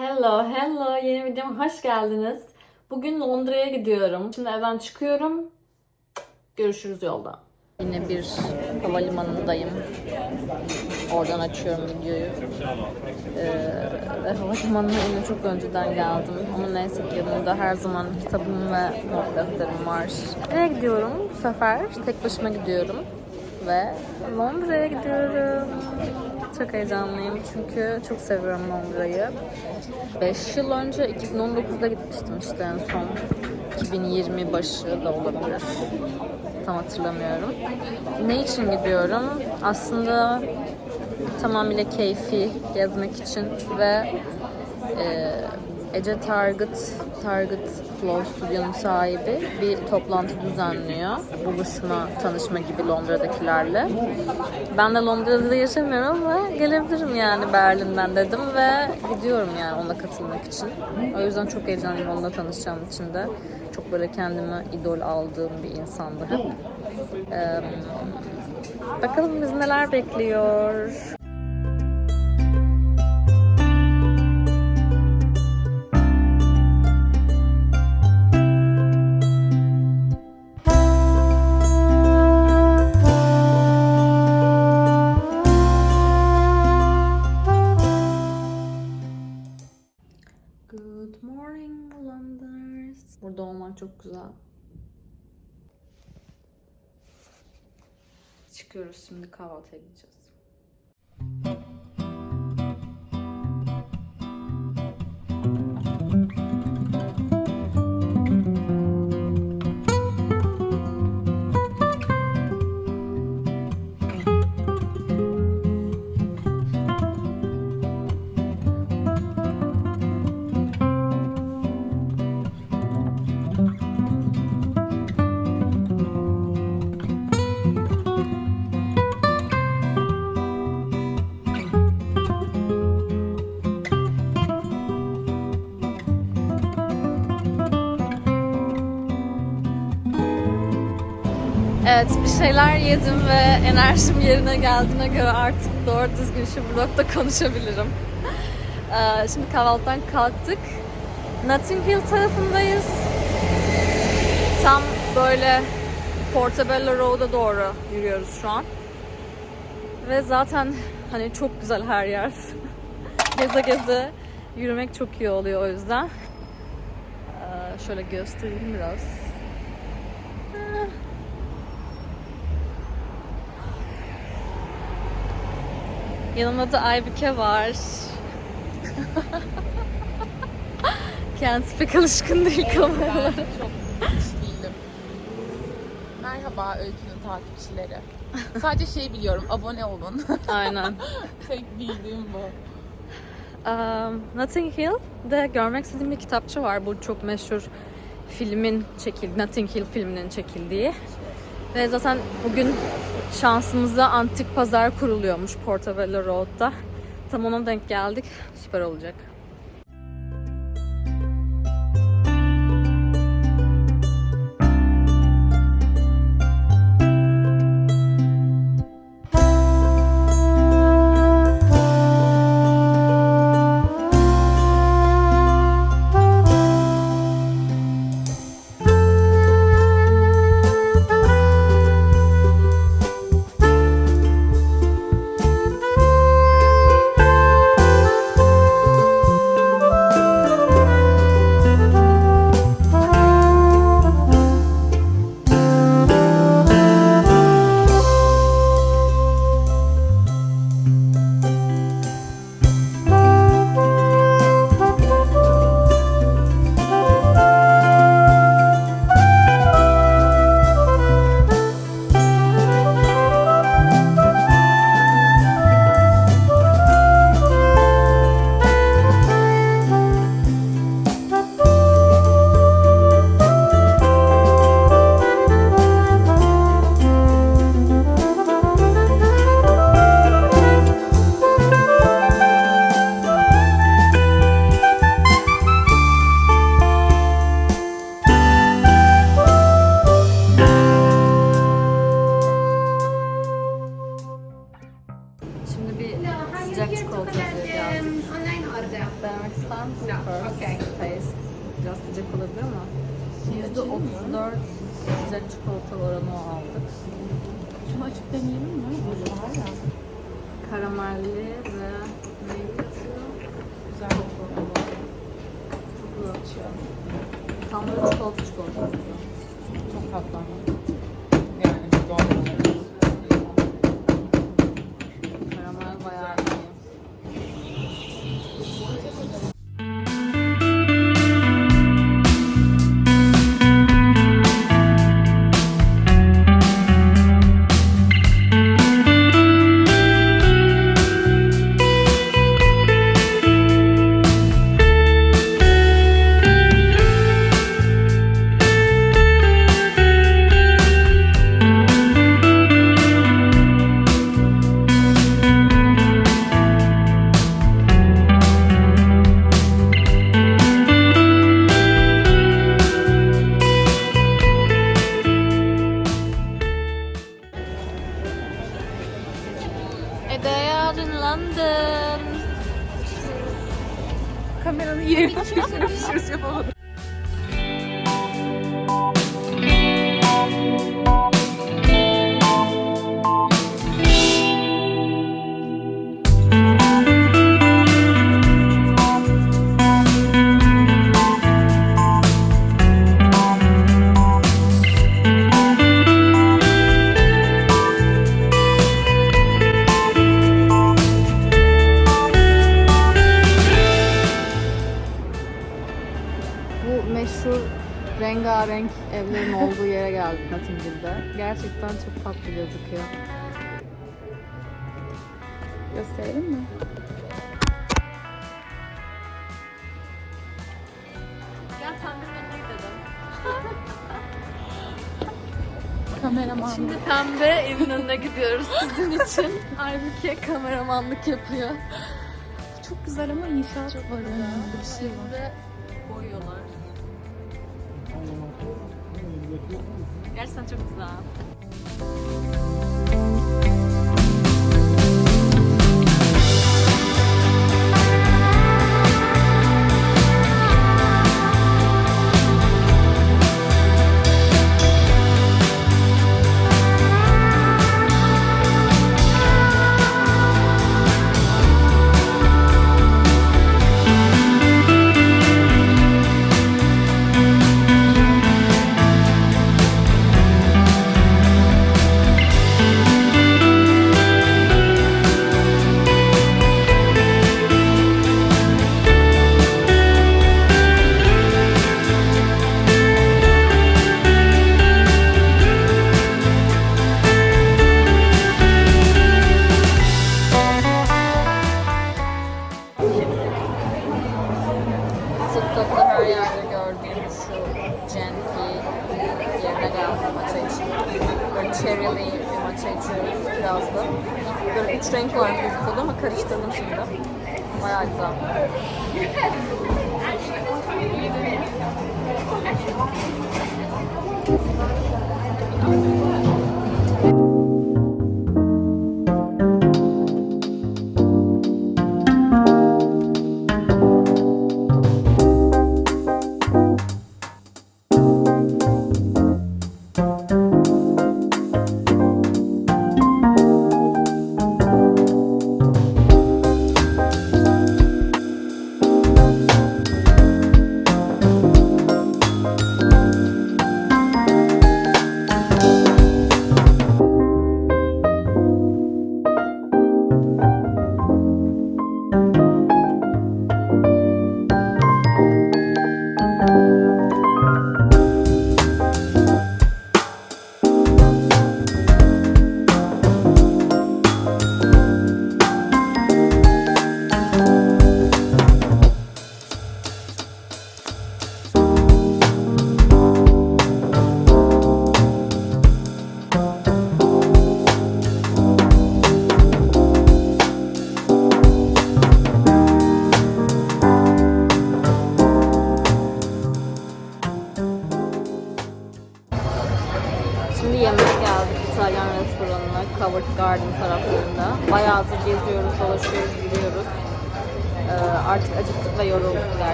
Hello, hello. Yeni videoma hoş geldiniz. Bugün Londra'ya gidiyorum. Şimdi evden çıkıyorum. Görüşürüz yolda. Yine bir havalimanındayım. Oradan açıyorum videoyu. Ee, havalimanına yine çok önceden geldim. Ama neyse ki yanımda her zaman kitabım ve not defterim var. Nereye gidiyorum bu sefer? Tek başıma gidiyorum. Ve Londra'ya gidiyorum. Çok heyecanlıyım çünkü çok seviyorum Londra'yı. 5 yıl önce 2019'da gitmiştim işte en son. 2020 başı da olabilir. Tam hatırlamıyorum. Ne için gidiyorum? Aslında tamamıyla keyfi gezmek için ve e, Ece Target, Target Flow Studio'nun sahibi bir toplantı düzenliyor. Buluşma, tanışma gibi Londra'dakilerle. Ben de Londra'da yaşamıyorum ama gelebilirim yani Berlin'den dedim ve gidiyorum yani ona katılmak için. O yüzden çok heyecanlıyım onunla tanışacağım için de. Çok böyle kendime idol aldığım bir insandı. Ee, bakalım bizi neler bekliyor. Şimdi kahvaltıya gideceğiz. Evet bir şeyler yedim ve enerjim yerine geldiğine göre artık doğru düzgün şu blogda konuşabilirim. Ee, şimdi kahvaltıdan kalktık. Notting Hill tarafındayız. Tam böyle Portobello Road'a doğru yürüyoruz şu an. Ve zaten hani çok güzel her yer. geze geze yürümek çok iyi oluyor o yüzden. Ee, şöyle göstereyim biraz. Yanımda da Aybüke var. Kendisi pek alışkın değil kameralara. çok değilim. Merhaba Öykü'nün takipçileri. Sadece şey biliyorum, abone olun. Aynen. Tek bildiğim bu. Um, Notting Hill'de görmek istediğim bir kitapçı var. Bu çok meşhur filmin çekildiği, Notting Hill filminin çekildiği. Ve zaten bugün şansımıza antik pazar kuruluyormuş Portobello Road'da. Tam ona denk geldik. Süper olacak. kameraman. Şimdi pembe evin önüne gidiyoruz sizin için. Halbuki kameramanlık yapıyor. Çok güzel ama inşaat Çok var önünde bir şey var. Evde boyuyorlar. Gerçekten çok güzel. Material'e iyi bir maça içiyoruz biraz da. Böyle üç renk var gözüküyordu ama karıştırdım şimdi. Bayağı güzel.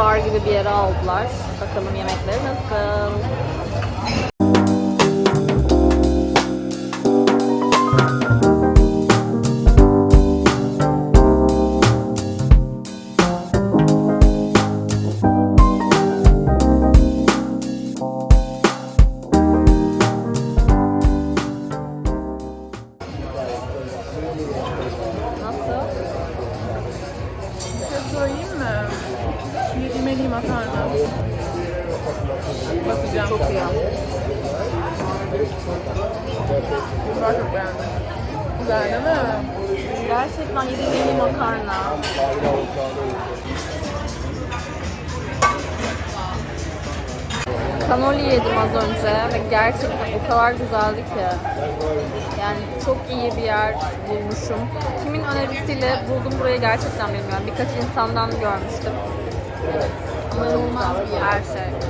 Bar gibi bir yere aldılar. Bakalım yemekleri nasıl? Ben çok beğendim. Güzel değil mi? Gerçekten yediğim makarna. Kanoli yedim az önce ve gerçekten o kadar güzeldi ki. Yani çok iyi bir yer bulmuşum. Kimin önerisiyle buldum burayı gerçekten bilmiyorum. Birkaç insandan görmüştüm. Ama inanılmaz bir. Her şey.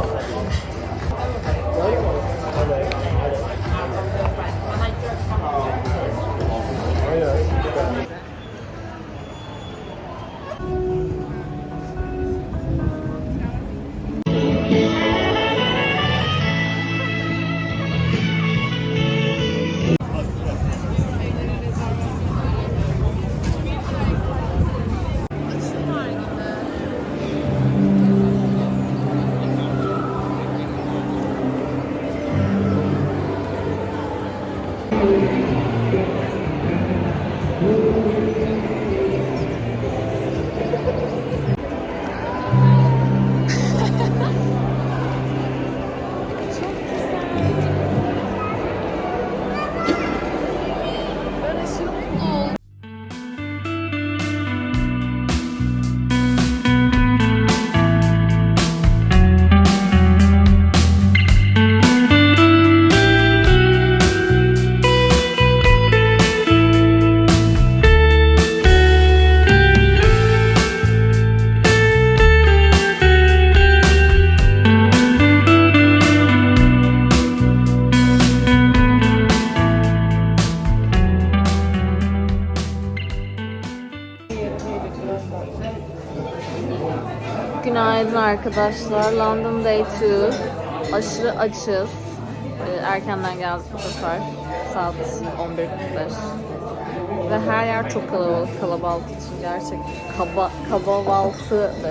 Ben arkadaşlar. London Day 2. Aşırı açız. Ee, Erkenden geldik bu sefer. Saat 11.45. Ve her yer çok kalabalık. Kalabalık için gerçekten kaba, kabavaltı.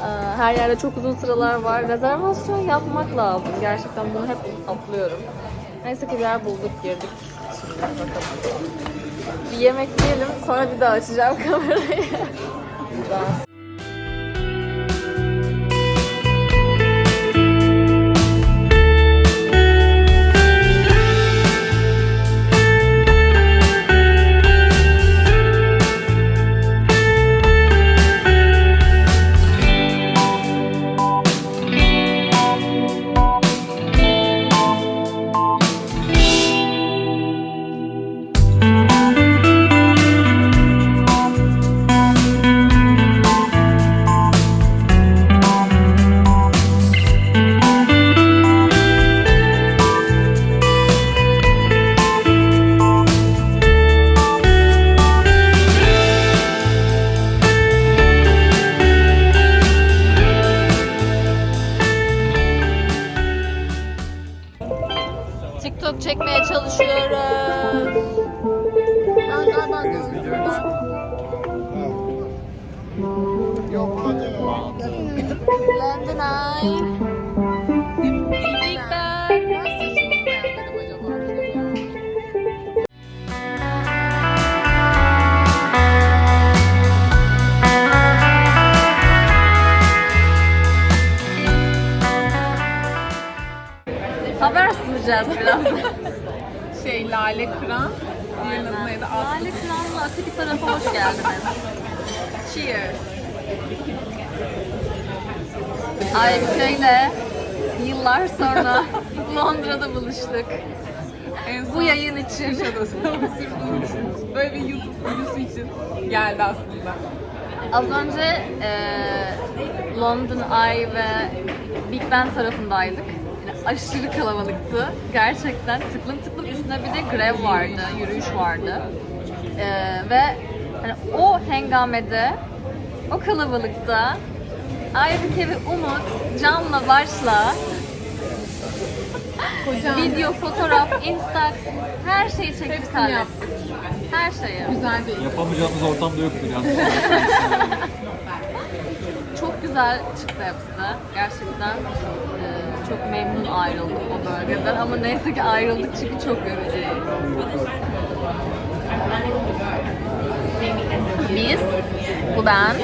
Ee, her yerde çok uzun sıralar var. Rezervasyon yapmak lazım. Gerçekten bunu hep atlıyorum. Neyse ki bir yer bulduk, girdik. Şimdi bakalım. Bir yemek yiyelim, sonra bir daha açacağım kamerayı. Daha Beğenmedim acaba? Haber sunacağız biraz. Şey Lale Kıran. Diğerinin adı neydi? Aslı. Lale Kınan'la öteki tarafa hoş geldiniz. Cheers. Aybüke'yle yıllar sonra Londra'da buluştuk. En Bu son yayın için. Sırf bunun için. Böyle bir YouTube videosu için geldi aslında. Az önce e, London Eye ve Big Ben tarafındaydık. Yani aşırı kalabalıktı. Gerçekten tıklım tıklım üstüne bir de grev vardı, yürüyüş vardı. E, ve hani o hengamede, o kalabalıkta Aybüke ve Umut canla başla Kocam video, fotoğraf, instax her şeyi çektik Hepsini hallettik. yaptık. Her şeyi. güzel bir Yapamayacağımız ortamda yoktur yani. Çok güzel çıktı hepsi. Gerçekten e, çok memnun ayrıldım o bölgeden ama neyse ki ayrıldık çünkü çok yorucu. Biz, bu ben,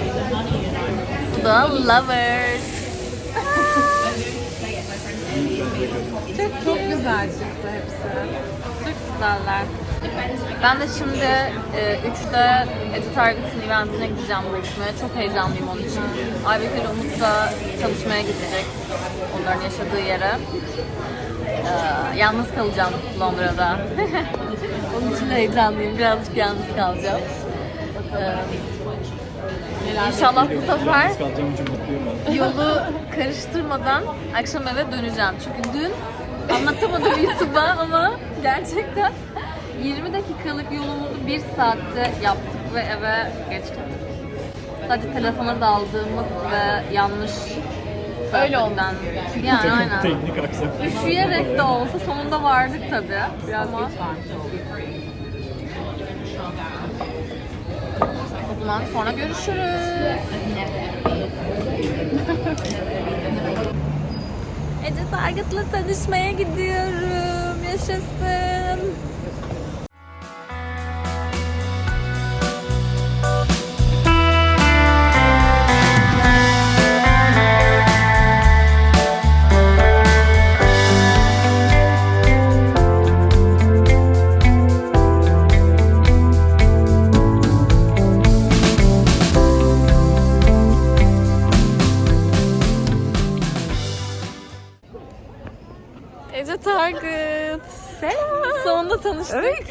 da Lovers. çok, çok güzel çıktı hepsi. Çok güzeller. Ben de şimdi e, 3'te Edit Target'ın eventine gideceğim buluşmaya. Çok heyecanlıyım onun için. Aybüke ile Umut da çalışmaya gidecek. Onların yaşadığı yere. E, yalnız kalacağım Londra'da. onun için de heyecanlıyım. Birazcık yalnız kalacağım. E, İnşallah bu sefer yolu karıştırmadan akşam eve döneceğim. Çünkü dün anlatamadım YouTube'a ama gerçekten 20 dakikalık yolumuzu 1 saatte yaptık ve eve geç gittik. Sadece telefona daldığımız ve yanlış Öyle trafikten- Yani aynen. Teknik aksaklık. Üşüyerek de olsa sonunda vardık tabii. Biraz Ama geç varmış oldu. Zaman sonra görüşürüz. Ece Target'la tanışmaya gidiyorum. Yaşasın. Tanıştık.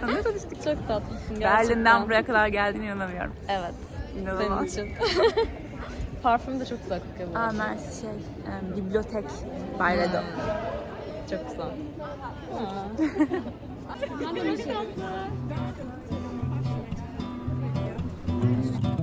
Tanıyor tanıştık. Çok tatlısın gerçekten. Berlin'den buraya kadar geldiğine inanamıyorum. Evet. İnanılmaz. Senin için. Parfüm de çok güzel kokuyor. bu Aa, arada. Mersi şey, em, bibliotek Bayredo. Çok güzel. Rainy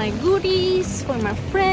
my goodies for my friends.